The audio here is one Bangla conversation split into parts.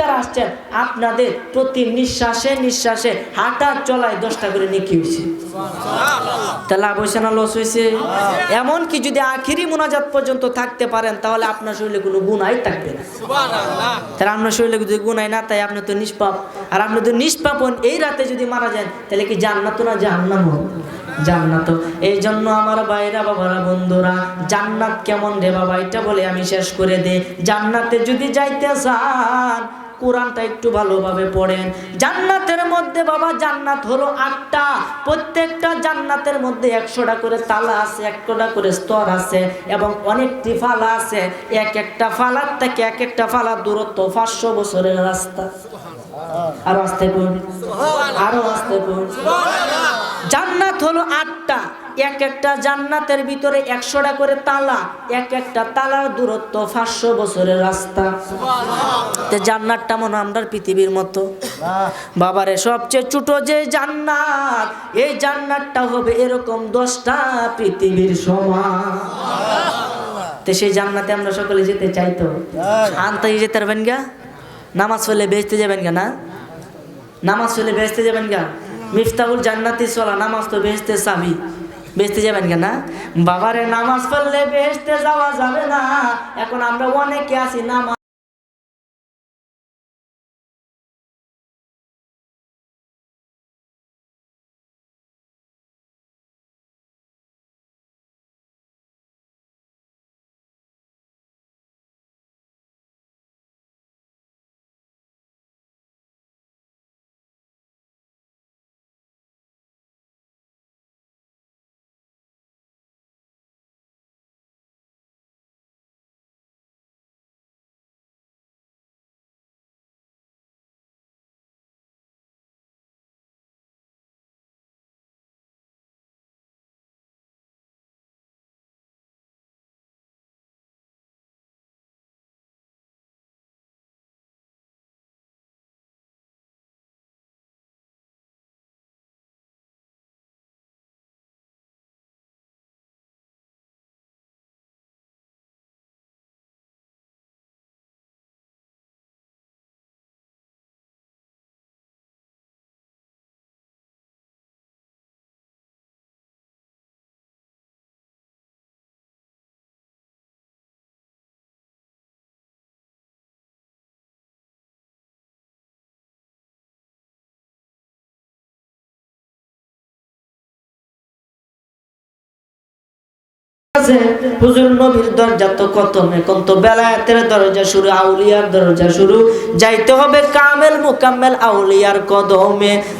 যারা আসছেন, আপনাদের প্রতি নিঃশ্বাসে নিঃশ্বাসে হাঁটার চলায় দশটা করে নেকি হয়েছে। তা লাভ লস হয়েছে? এমনকি যদি আখিরি মোনাজাত পর্যন্ত থাকতে পারেন, তাহলে আপনার শরীরে কোনো গুণাই থাকবে না। তাহলে আপনার শরীরে যদি গুণাই না, তাই আপনি তো নিষ্পাপ। আর আপনি তো নিষ্পাপ হন এই রাতে যদি মারা যান, তাহলে কি জান্নাত না জাহান্নাম জান্নাত। এই জন্য আমার বাইরা বাবারা, বন্ধুরা, জান্নাত কেমন রে বাবা? এটা বলে আমি শেষ করে দে জান্নাতে যদি যাইতে চান কোরআনটা একটু ভালোভাবে পড়েন। জান্নাতের মধ্যে বাবা জান্নাত হলো আটটা। প্রত্যেকটা জান্নাতের মধ্যে একশোটা করে তালা আছে একটা করে স্তর আছে এবং অনেকটি ফালা আছে। এক একটা ফালার থেকে এক একটা ফালার দূরত্ব পাঁচশো বছরের রাস্তা। আরও আসতে কোন আরও আসতে কোন জান্নাত হলো আটটা। এক একটা জান্নাতের ভিতরে একশোটা করে তালা এক একটা তালার দূরত্ব পাঁচশো বছরের রাস্তা। তে জান্নাতটা মনে আমরা পৃথিবীর মতো। বাবারে সবচেয়ে ছোট যে জান্নাত এই জান্নাতটা হবে এরকম দশটা পৃথিবীর সমান। তো সেই জান্নাতে আমরা সকলে যেতে চাইতো আনতে যেতে পারবেন গা? নামাজ পড়লে বেচতে যাবেন গা না? নামাজ পড়লে বেচতে যাবেন গা? মিফতাহুল জান্নাতি চলা নামাজ তো বেচতে চাবি। বেচতে যাবেন কেন? বাবারে নামাজ পড়লে বেচতে যাওয়া যাবে না। এখন আমরা অনেকে আছি, নামাজ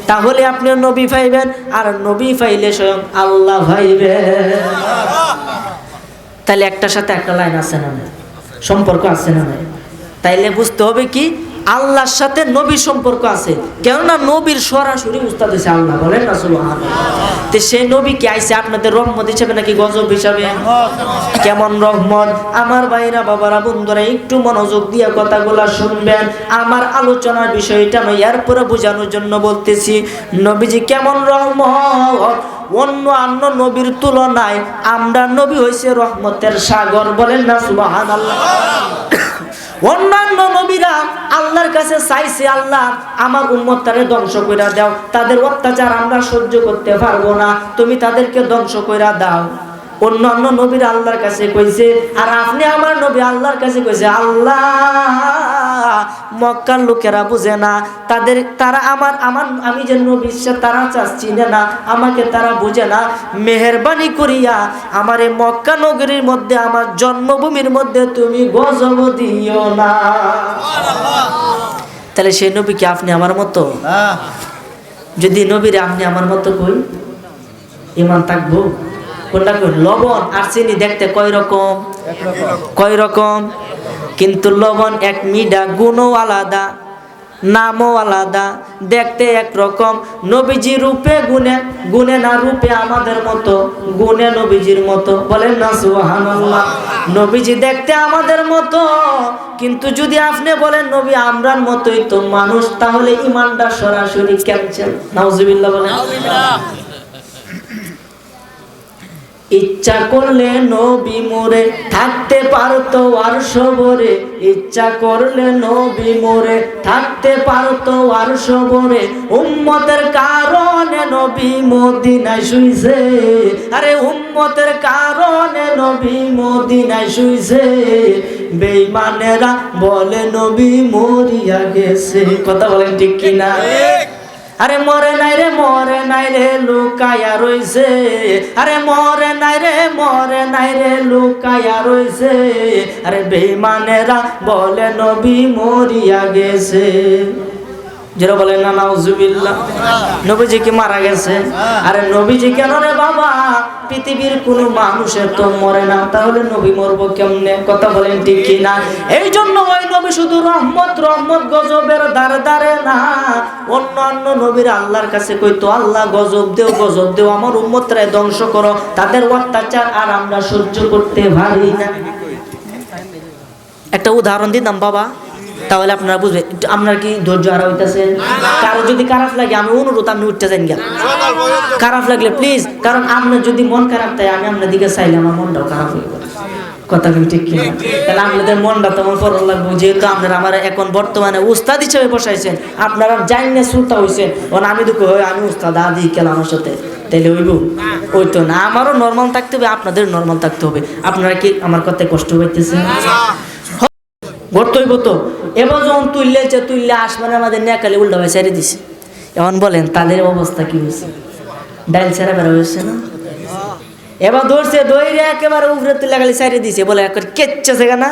তাহলে আপনি নবী পাইবেন আর নবী পাইলে স্বয়ং আল্লাহ তাহলে একটার সাথে একটা লাইন আছে না সম্পর্ক আছে না তাইলে বুঝতে হবে কি আল্লাহর সাথে নবীর সম্পর্ক আছে। কেননা নবীর সরাসরি উস্তাদ হয়েছে আল্লাহ, বলেন না সুবহান তো সেই নবী কি আইসে আপনাদের রহমত হিসাবে নাকি গজব হিসাবে? কেমন রহমত? আমার ভাইরা, বাবারা, বন্ধুরা, একটু মনোযোগ দিয়ে কথাগুলা শুনবেন। আমার আলোচনার বিষয়টা আমি এরপরে বোঝানোর জন্য বলতেছি, নবীজি কেমন রহমত? অন্য অন্য নবীর তুলনায় আমরা নবী হয়েছে রহমতের সাগর, বলেন না সুবাহান আল্লাহ অন্যান্য নবীরা আল্লাহর কাছে চাইছে, আল্লাহ, আমার উম্মতটারে ধ্বংস করে দাও। তাদের অত্যাচার আমরা সহ্য করতে পারব না। তুমি তাদেরকে ধ্বংস করে দাও। অন্যান্য নবীর আল্লাহর কাছে কইছে আর আপনি আমার নবী আল্লাহর কাছে কইছে আল্লাহ মক্কার লোকেরা বুঝে না তাদের তারা আমার আমার আমি যে নবী সে তারা চাচ্ছি না আমাকে তারা বুঝে না। মেহরবানি করিয়া আমার এই মক্কা নগরীর মধ্যে আমার জন্মভূমির মধ্যে তুমি গজব দিও না। তাহলে সেই নবী কি আপনি আমার মতো? যদি নবীরে আপনি আমার মতো কই ইমান থাকব? কোনটা লবণ আর চিনি দেখতে কয় রকম কয় রকম কিন্তু লবণ এক মিডা, গুণও আলাদা, নামও আলাদা, দেখতে একরকম। নবীজি রূপে গুণে গুণে না রূপে আমাদের মতো, গুণে নবীজির মতো। বলেন না, সুবহানাল্লাহ। নবীজি দেখতে আমাদের মতো, কিন্তু যদি আপনি বলেন, নবী, আমরার মতোই তো মানুষ, তাহলে ইমানটা সরাসরি ক্যান্সেল নাউজুবিল্লাহ বলেন। ইচ্ছা করলে নবী মোরে থাকতে পারতো আর সবরে। ইচ্ছা করলে নবী মোরে থাকতে পারতো আর সবরে। উম্মতের কারণে নবী মদিনায় শুইছে। আরে উম্মতের কারণে নবী মদিনায় শুইছে। বেঈমানেরা বলে, নবী মরিয়া গেছে। কথা বলেন ঠিক কিনা? আরে মরে নাই রে, মরে নাই রে, লুকায়া রইছে। আরে মরে নাই রে, মরে নাই রে, লুকায়া রইছে। আরে বেঈমানেরা বলে নবী মরিয়া গেছে। যারা বলে না, নাউজুবিল্লাহ। নবীজি কি মারা গেছে? আরে নবীজি কেন রে বাবা? পৃথিবীর কোন মানুষের তো মরে না, তাহলে নবী মরব কেমনে? কথা বলেন ঠিক কি না এই জন্য ওই নবী শুধু রহমত রহমত গজবের দ্বারে দ্বারে না অন্য অন্য নবীর আল্লাহর কাছে কইতো আল্লাহ গজব দেও গজব দেও, আমার উম্মতরাই ধ্বংস করো, তাদের অত্যাচার আর আমরা সহ্য করতে পারি না। একটা উদাহরণ দিতাম বাবা। তাহলে আপনারা বুঝবে আপনার কি ধৈর্য হারা হইতেছেন কারও যদি খারাপ লাগে আমি অনুরোধ আপনি উঠতে যান গা খারাপ লাগলে প্লিজ কারণ আপনার যদি মন খারাপ তাই আমি আপনার দিকে চাইলে আমার মনটাও খারাপ হয়ে যাবে কথা কিন্তু ঠিক কিনা? তাহলে আপনাদের মনটা তেমন লাগবে যেহেতু আপনারা আমার এখন বর্তমানে উস্তাদ হিসেবে বসাইছেন আপনারা না শ্রোতা হয়েছেন আমি দুঃখ হয় আমি উস্তাদ আদি আমার সাথে। তাইলে হইব? ওই তো না আমারও নর্মাল থাকতে হবে আপনাদের নর্মাল থাকতে হবে। আপনারা কি আমার কথায় কষ্ট পাইতেছেন? গর্তই তো? এবার যখন তুললেছে তুললে আসমানের আমাদের নেকালে উল্টা ভাই ছেড়ে দিছে। এমন বলেন, তাদের অবস্থা কি হয়েছে ডাইল ছেড়ে বেড়া হয়েছে না? এবার ধরছে দইরে একেবারে উপরে তুলে গেলে ছেড়ে দিছে। বলে একবার কেচ্ছে সেখানে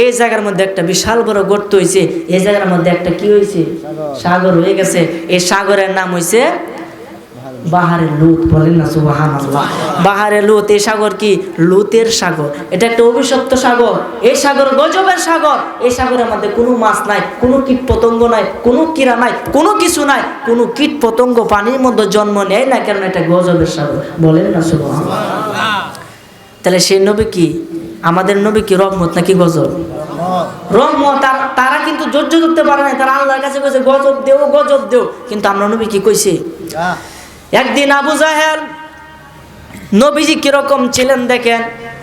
এই জায়গার মধ্যে একটা বিশাল বড় গর্ত হয়েছে এই জায়গার মধ্যে একটা কি হয়েছে সাগর হয়ে গেছে। এই সাগরের নাম হয়েছে বাহারে লুত বলেন না সুবাহান আল্লাহ বাহারে লুত, এই সাগর কি? লুতের সাগর। এটা একটা অভিশপ্ত সাগর। এই সাগর গজবের সাগর। এই সাগরের মধ্যে কোনো মাছ নাই, কোনো কীট পতঙ্গ নাই, কোনো কিরা নাই, কোনো কিছু নাই, কোনো কীট পতঙ্গ পানির মধ্যে জন্ম নেয় না কেন এটা গজবের সাগর। বলেন না সুবাহান তাহলে সেই নবী কি? আমাদের নবী কি রহমত নাকি গজব? রহমত, তার- তারা কিন্তু ধৈর্য ধরতে পারে না তারা আল্লাহর কাছে কইছে গজব দেও গজব দেও। কিন্তু আমরা নবী কি কইছে? একদিন আবু জাহেল, নবীজি কীরকম ছিলেন দেখেন,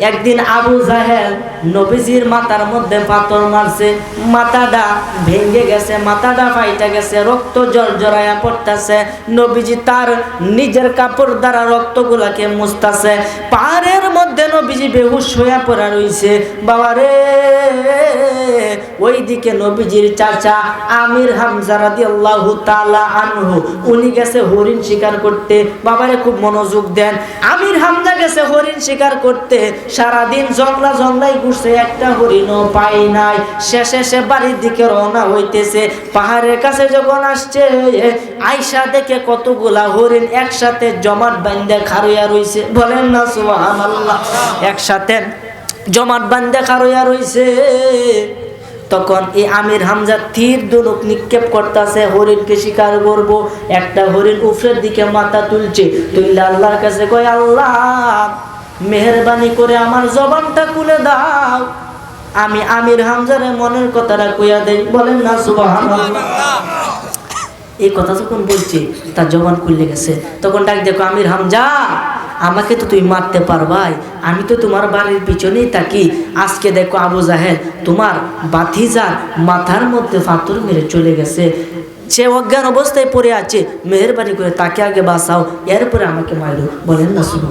একদিন আবু জাহেল নবীজির মাথার মধ্যে পাথর মারছে, মাথাটা ভেঙে গেছে, মাথাটা ফাইটা গেছে, রক্ত জল জড়াইয়া পড়তেছে, নবীজি তার নিজের কাপড় দ্বারা রক্তগুলাকে মুছতেছে, পাহাড়ের মধ্যে নবীজি বেহুশ হইয়া পড়া রইছে। বাবারে ওইদিকে নবীজির চাচা আমির হামজা রাদিয়াল্লাহু তাআলা আনহু, উনি গেছে হরিণ শিকার করতে। বাবারে খুব মনোযোগ দেন। আমির হামজা গেছে হরিণ শিকার করতে। সারাদিন জংলা জংলাই ঘুরছে, একটা হরিণও পাই নাই। শেষে সে বাড়ির দিকে রওনা হইতেছে। পাহাড়ের কাছে যখন আসছে আইসা দেখে কতগুলা হরিণ একসাথে জমাট বান্ধে খারইয়া রইছে। বলেন না, সুবহানাল্লাহ। একসাথে জমাট বান্ধে খারইয়া রইছে। তখন এই আমির হামজা তীর দুলুক নিক্ষেপ করতেছে, হরিণকে শিকার করব। একটা হরিণ উফরের দিকে মাথা তুলছে তুললে আল্লাহর কাছে কয়, আল্লাহ, মেহরবানি করে আমার জবানটা খুলে দাও। আমি আমির হামজারে মনের কথাটা কইয়া দেই, বলেন না, সুবহানাল্লাহ। এই কথা যখন বলছে, তার জবান খুললে গেছে। তখন ডাক দেখো, আমির হামজা আমাকে তো তুই মারতে পারবাই। আমি তো তোমার বাড়ির পিছনেই থাকি। আজকে দেখো আবু জাহেদ তোমার বাথিজার মাথার মধ্যে পাথর মেরে চলে গেছে। সে অজ্ঞান অবস্থায় পড়ে আছে। মেহরবানি করে তাকে আগে বাঁচাও এরপরে আমাকে মারো। বলেন না শুভ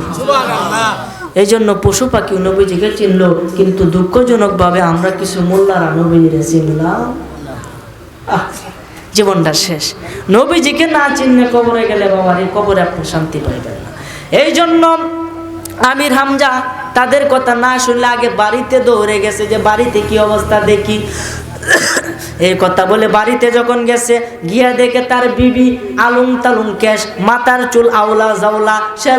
এই জন্য পশু পাখি নবীজিকে চিনলো কিন্তু দুঃখজনকভাবে আমরা কিছু মোল্লারা নবীজিরে চিনলাম জীবনটা শেষ। নবীজিকে না চিনলে কবরে গেলে বাবার এই কবরে আপনি শান্তি পাইবেন এই জন্য আমির হামজা তাদের কথা না শুনলে আগে বাড়িতে দৌড়ে গেছে যে বাড়িতে কি অবস্থা দেখি। এই কথা বলে বাড়িতে যখন গেছে, গিয়া দেখে তার বিবি আলুং তালুং কেশ, মাথার চুল আওলা জাওলা সে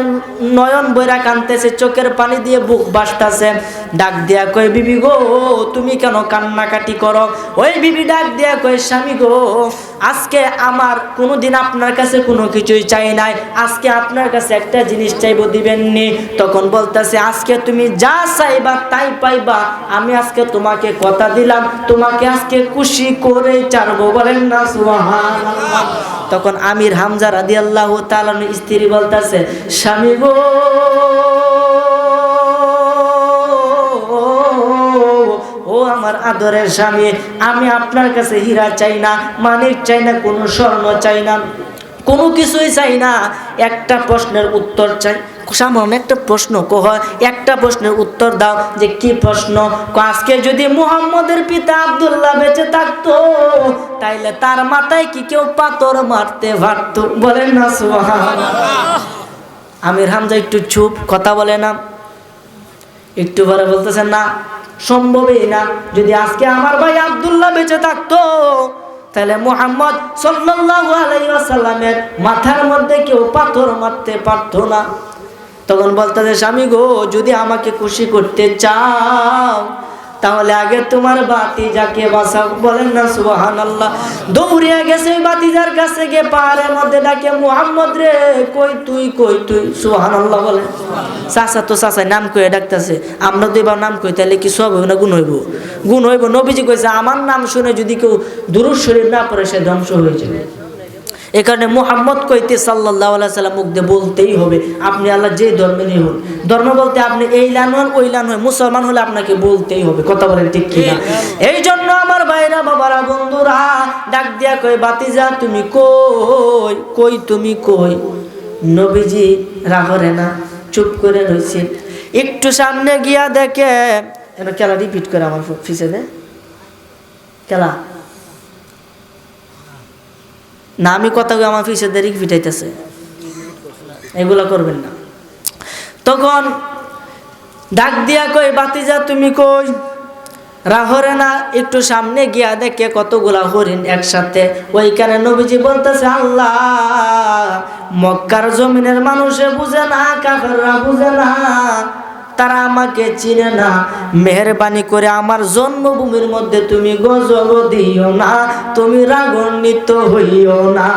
নয়ন বইরা কানতেছে, চোখের পানি দিয়ে বুক বাসতাছে। ডাক দিয়া কয়, বিবি গো, তুমি কেন কান্নাকাটি করো? ওই বিবি ডাক দিয়া কয়, স্বামী গো আজকে আমার কোনোদিন আপনার কাছে কোনো কিছুই চাই নাই। আজকে আপনার কাছে একটা জিনিস চাইব দিবেননি। তখন বলতেছে, আজকে তুমি যা চাইবা তাই পাইবা। আমি আজকে তোমাকে কথা দিলাম, তোমাকে আজকে খুশি করে চারবো বলেন না তখন আমির হামজা রাদিয়াল্লাহু তাআলা স্ত্রী বলতেছে, স্বামী গো আমার আদরের স্বামী, আমি আপনার কাছে হীরা চাই না, মানিক চাই না, কোনো স্বর্ণ চাই না, কোনো কিছুই চাই না। একটা প্রশ্নের উত্তর চাই। সামান্য একটা প্রশ্ন কহ, একটা প্রশ্নের উত্তর দাও যে কি প্রশ্ন? আজকে যদি মুহাম্মদের পিতা আব্দুল্লাহ বেঁচে থাকতো, তাইলে তার মাথায় কি কেউ পাথর মারতে পারত? বলেন না আমির হামজা একটু চুপ, কথা বলে না। একটু পরে বলতেছেন, না সম্ভবই না। যদি আজকে আমার ভাই আবদুল্লাহ বেঁচে থাকতো, তাহলে মোহাম্মদ সাল্লাল্লাহু আলাইহি মাথার মধ্যে কেউ পাথর মারতে পারতো না। তখন বলতে স্বামী গো, যদি আমাকে খুশি করতে চাও তাহলে আগে তোমার বাতি যাকে বাঁচাও। বলেন না সুবাহান আল্লাহ দৌড়িয়া গেছে, বাতিজার কাছে গিয়ে পাহাড়ের মধ্যে ডাকে, মুহাম্মদ রে, কই তুই কই তুই? সুবাহান আল্লাহ বলে। চাচা তো চাচা নাম কয়ে ডাকতেছে, আমরা তো এবার নাম কই, তাহলে কি সব হইব না, গুণ হইব। গুণ হইব, নবীজি কইছে, আমার নাম শুনে যদি কেউ দুরুদ শরীর না পড়ে, সে ধ্বংস হয়ে যাবে। এ কারণে মোহাম্মদ কইতে সাল্লাহ সাল্লাম দিয়ে বলতেই হবে, আপনি আল্লাহ যে ধর্মেরই হন ধর্ম বলতে আপনি এই লান হন, ওই লান হন, মুসলমান হলে আপনাকে বলতেই হবে, কথা বলেন ঠিক কিনা এই জন্য আমার ভাইরা, বাবারা, বন্ধুরা, ডাক দিয়া কই বাতিজা তুমি কই? কই তুমি কই? নবীজি রাহরে না, চুপ করে রয়েছে। একটু সামনে গিয়া দেখে, এবার খেলা রিপিট করে আমার ফিসে দে। খেলা। না, আমি কথা আমার ফিসে দেরি ফিটাইতেছে এগুলো করবেন না। তখন ডাক দিয়া কই বাতিজা তুমি কই? রাহরে না, একটু সামনে গিয়া দেখে কতগুলা হরিণ একসাথে। ওইখানে নবীজি বলতেছে, আল্লাহ, মক্কার জমিনের মানুষে বুঝে না, কাফেররা বুঝে না। তারা আমাকে চিনে না। মেহরবানি করে আমার জন্মভূমির মধ্যে তুমি গজব দিও না, তুমি রাগান্বিত হইও না।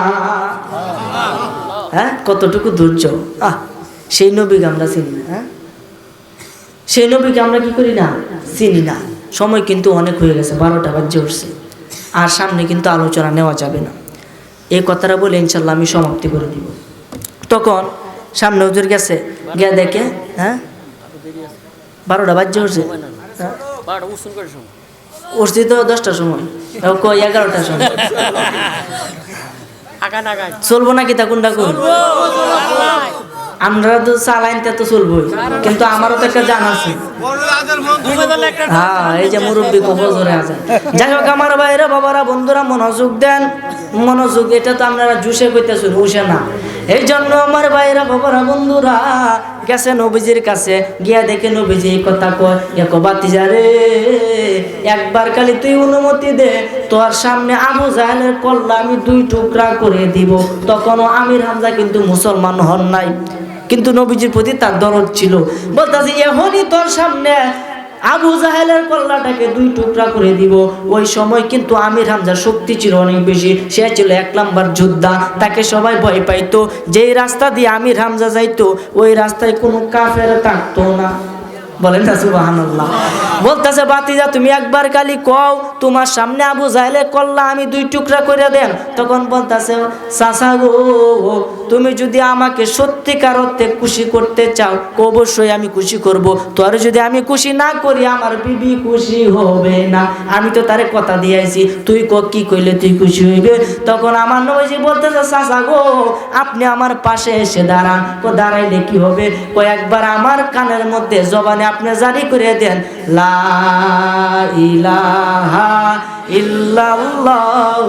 হ্যাঁ কতটুকু ধৈর্য? আহ, সেই নবীকে আমরা চিনি না হ্যাঁ? সেই নবীকে আমরা কি করি না? চিনি না। সময় কিন্তু অনেক হয়ে গেছে, বারোটা বাজে উঠছে। আর সামনে কিন্তু আলোচনা নেওয়া যাবে না। এই কথাটা বলে ইনশাল্লাহ আমি সমাপ্তি করে দিব। তখন সামনে হুজুর গেছে, গিয়া দেখে হ্যাঁ? বারোটা বাজ্য হ্যাঁ? উঠছি তো দশটার সময়। কই এগারোটার সময়। চলবো নাকি তা কোনটা কোন আমরা তো চালাইনতে তো চলবো কিন্তু আমারও তো একটা জান আছে। হ্যাঁ এই যে মুরব্বী কবজরে আছে। যাই হোক আমার ভাইরা বাবারা, বন্ধুরা, মনোযোগ দেন। মনোযোগ, এটা তো আপনারা জুসে কইতেছেন, উসে না। এই জন্য আমার ভাইরা বাবারা, বন্ধুরা, গেছে নবীজির কাছে। গিয়া দেখে নবীজি এই কথা কয় এক বাতিজা রে, একবার খালি তুই অনুমতি দে, তোর সামনে আবু জাহেলের কল্লা আমি দুই টুকরা করে দিব। তখনও আমির হামজা কিন্তু মুসলমান হন নাই। কিন্তু নবীজির প্রতি তার দরদ ছিল। বলতেছে, এখনই তোর সামনে আবু জাহেলের কল্লাটাকে দুই টুকরা করে দিব। ওই সময় কিন্তু আমির হামজার শক্তি ছিল অনেক বেশি। সে ছিল এক নাম্বার যোদ্ধা। তাকে সবাই ভয় পাইতো। যেই রাস্তা দিয়ে আমির হামজা যাইতো, ওই রাস্তায় কোনো কাফের থাকতো না। বলেন বলতেছে, বাতিজা, তুমি একবার খালি কও, তোমার সামনে আবু জাহেলে কল্লা আমি দুই টুকরা করে দেন। তখন বলতেছে, চাচা গো তুমি যদি আমাকে সত্যিকার অর্থে খুশি করতে চাও, অবশ্যই আমি খুশি করব। তোর যদি আমি খুশি না করি, আমার বিবি খুশি হবে না। আমি তো তারে কথা দিয়েছি তুই ক, কি কইলে তুই খুশি হইবে? তখন আমার নবীজি বলতেছে, চাচা গো, আপনি আমার পাশে এসে দাঁড়ান। কো, দাঁড়াইলে কি হবে? কয়েকবার আমার কানের মধ্যে জবানে আপনি জারি করে দেন, লা ইলাহা ইল্লাল্লাহ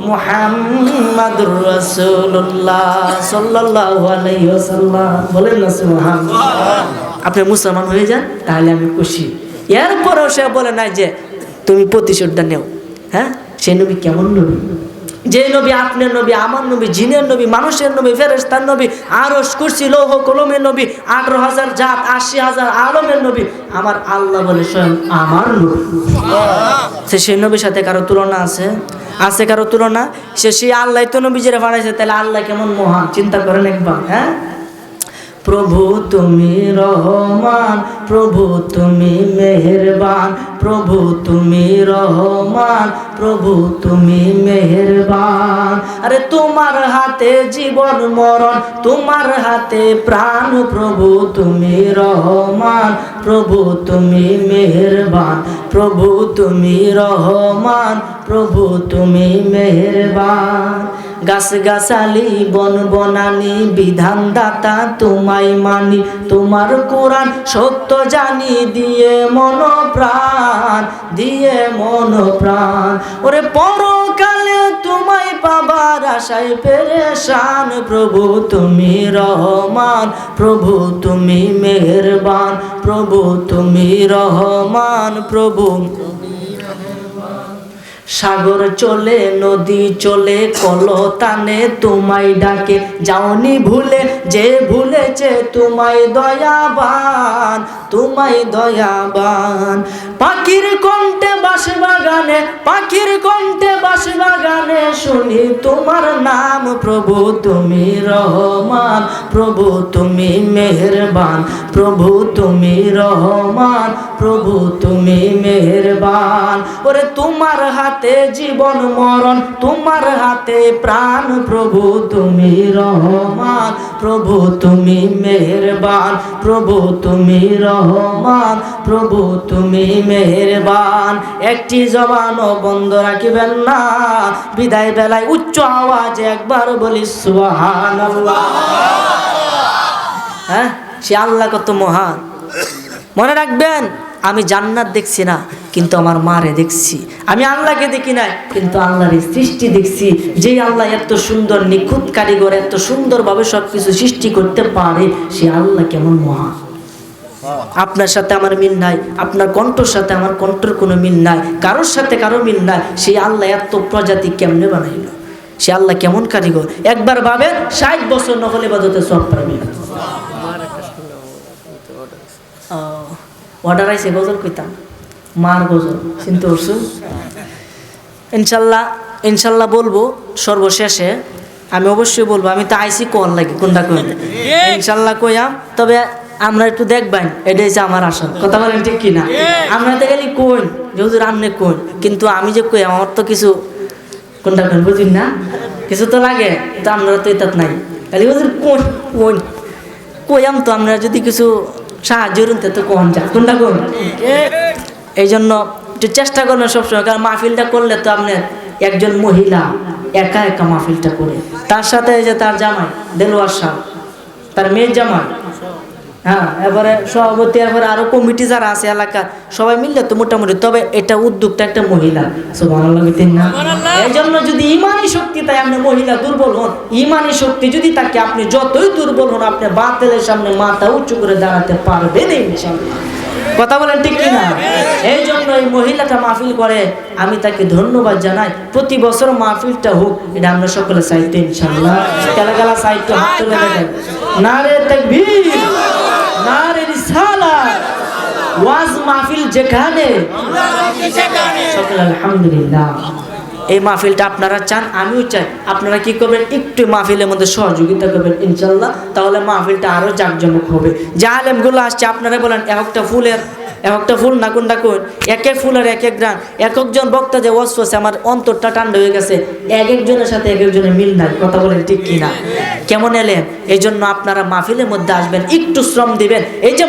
মুহাম্মাদুর রাসূলুল্লাহ সাল্লাল্লাহু আলাইহি ওয়াসাল্লাম। বলেন না সুবহানাল্লাহ আপনি মুসলমান হয়ে যান, তাহলে আমি খুশি। এরপরেও সে বলে না যে, তুমি প্রতিশোধটা নেও। হ্যাঁ? সে নবী কেমন নবী? যে নবী আপনার নবী, আমার নবী, জিনের নবী, মানুষের নবী ফেরেস্তার নবী আরও কুরসি, লৌহ কলমের নবী, আঠারো হাজার জাত, আশি হাজার আলমের নবী, আমার আল্লাহ বলে স্বয়ং আমার নবী। সে সেই নবীর সাথে কারও তুলনা আছে? আছে কারও তুলনা? সে সেই আল্লাহ তো নবী যেটা বাড়াইছে তাহলে আল্লাহ কেমন মহান? চিন্তা করেন একবার হ্যাঁ? প্রভু তুমি রহমান, প্রভু তুমি মেহেরবান, প্রভু তুমি রহমান, প্রভু তুমি মেহেরবান। আরে তোমার হাতে জীবন মরণ, তোমার হাতে প্রাণ, প্রভু তুমি রহমান, প্রভু তুমি মেহেরবান, প্রভু তুমি রহমান, প্রভু তুমি মেহেরবান। গাছ গাছালি, বন বনানি বিধান দাতা তোমায় মানি। তোমার কোরআন সত্য জানি, দিয়ে মন প্রাণ, দিয়ে মন প্রাণ। ওরে পরকালে তোমায় পাবার আশায় পেরেশান, প্রভু তুমি রহমান, প্রভু তুমি মেহেরবান, প্রভু তুমি রহমান, প্রভু সাগর চলে, নদী চলে, কলতানে তোমায় ডাকে। যাওনি ভুলে, যে ভুলেছে তোমায় দয়াবান তোমায় দয়াবান। পাখির কণ্ঠে বাস বাগানে পাখির কণ্ঠে বাস বাগানে শুনি তোমার নাম। প্রভু তুমি রহমান, প্রভু তুমি মেহরবান, প্রভু তুমি রহমান, প্রভু তুমি মেহেরবান। ওরে তোমার হাতে জীবন মরণ, তোমার হাতে প্রাণ প্রভু, তুমি রহমান। প্রভু, তুমি মেহেরবান। প্রভু, তুমি রহমান। প্রভু, তুমি মেহেরবান। একটি জবান ও বন্ধ রাখিবেন না। বিদায় বেলায় উচ্চ আওয়াজে একবার বলি, সুবহানাল্লাহ। হ্যাঁ? সে আল্লাহ কত মহান। মনে রাখবেন আমি জান্নাত দেখছি না কিন্তু আমার মারে দেখছি আমি আল্লাহকে দেখি না কিন্তু আল্লাহর সৃষ্টি দেখছি যে আল্লাহ এত সুন্দর নিখুঁত কারিগর এত সুন্দরভাবে সব কিছু সৃষ্টি করতে পারে সে আল্লাহ কেমন মহা আপনার সাথে আমার মিল নাই আপনার কণ্ঠর সাথে আমার কণ্ঠর কোনো মিল নাই কারোর সাথে কারও মিল নাই সেই আল্লাহ এত প্রজাতি কেমনে বানাইল সে আল্লাহ কেমন কারিগর একবার ভাবে ষাট বছর নকল ইবাদতে সব পারবে অর্ডার আইসে গজল কইতাম। মার গজল চিনতে পারছ? ইনশাল্লাহ ইনশাল্লাহ বলব সর্বশেষে আমি অবশ্যই বলব আমি তো আইসি কল লাগি কোনটা কই ইনশাল্লাহ কইয়াম তবে আমরা একটু দেখবেন এটাই যে আমার আশা কথা বলেন ঠিক কিনা? আমরা তো গেলি কোন যেহেতু রান্নে কোন কিন্তু আমি যে কই আমার তো কিছু কোনটা কোন বুঝিন না? কিছু তো লাগে তো আমরা তো এটাত নাই। খালি বুঝুন কোন কোন কইয়াম তো আমরা যদি কিছু সাহায্য তো কম যা কোনটা কোন এই জন্য একটু চেষ্টা করবেন সবসময়, কারণ মাহফিলটা করলে তো আপনার একজন মহিলা, একা একা মাহফিলটা করে। তার সাথে যে তার জামাই, দেলোয়ার সাহ, তার মেয়ের জামাই হ্যাঁ এবারে সভাপতি এরপরে আরও কমিটি যারা আছে এলাকার সবাই মিললে তো মোটামুটি তবে এটা উদ্যোগটা একটা মহিলা না? এই জন্য যদি ইমানি শক্তি তাই আপনি মহিলা দুর্বল হন ইমানি শক্তি যদি তাকে আপনি যতই দুর্বল হন আপনি বাতিলের সামনে মাথা উঁচু করে দাঁড়াতে পারবেন ইনশাআল্লাহ। কথা বলেন ঠিক কিনা? এই জন্য এই মহিলাটা মাহফিল করে আমি তাকে ধন্যবাদ জানাই প্রতি বছর মাহফিলটা হোক এটা আমরা সকলে চাইতে ইনশাল্লাহ চাইতে হাত তুলে দেখেন। নারে তাকবীর। নারে রিসালাত। ওয়াজ মাহফিল যেখানে? সকল আলহামদুলিল্লাহ। এই মাহফিলটা আপনারা চান, আমিও চাই। আপনারা কি করবেন? একটু মাহফিলের মধ্যে সহযোগিতা করবেন ইনশাল্লাহ তাহলে মাহফিলটা আরও জাঁকজমক হবে। যা আলেমগুলো আসছে, আপনারা বলেন, এক একটা ফুলের একটা ফুল নাকুন ডাকুন, এক এক ফুল আর এক এক গ্রাম এক একজন বক্তা যে ওয়াজ করছে আমার অন্তরটা ঠান্ডা হয়ে গেছে। এক একজনের সাথে এক একজনের মিল নাই, কথা বলেন ঠিক কিনা? কেমন এলেন? এই জন্য আপনারা মাহফিলের মধ্যে আসবেন, একটু শ্রম দিবেন। এই যে